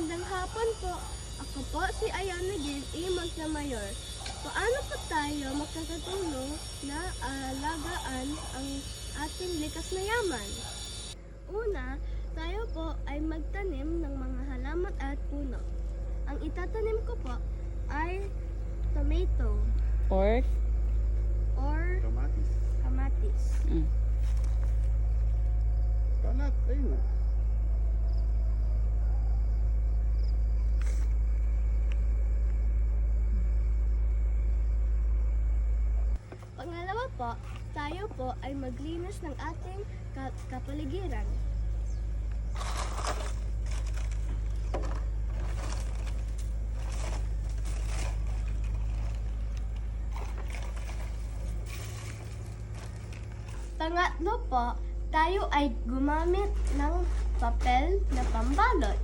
Magandang hapon po. Ako po si Ayana Gil, Imag na Mayor. Paano po tayo makakatulong na alagaan ang ating likas na yaman? Una, tayo po ay magtanim ng mga halaman at puno. Ang itatanim ko po ay tomato Or, or Kamatis. kamatis. mm, Kalat, ayun Pangalawa po, tayo po ay maglinis ng ating ka- kapaligiran. Pangatlo po, tayo ay gumamit ng papel na pambalot.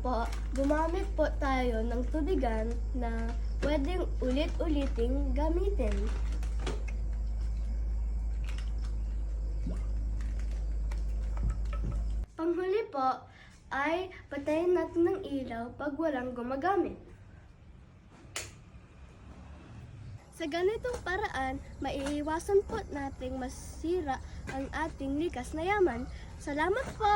Po, gumamit po tayo ng tubigan na pwedeng ulit-uliting gamitin. Panghuli po ay patayin natin ng ilaw pag walang gumagamit. Sa ganitong paraan, maiiwasan po nating masira ang ating likas na yaman. Salamat po!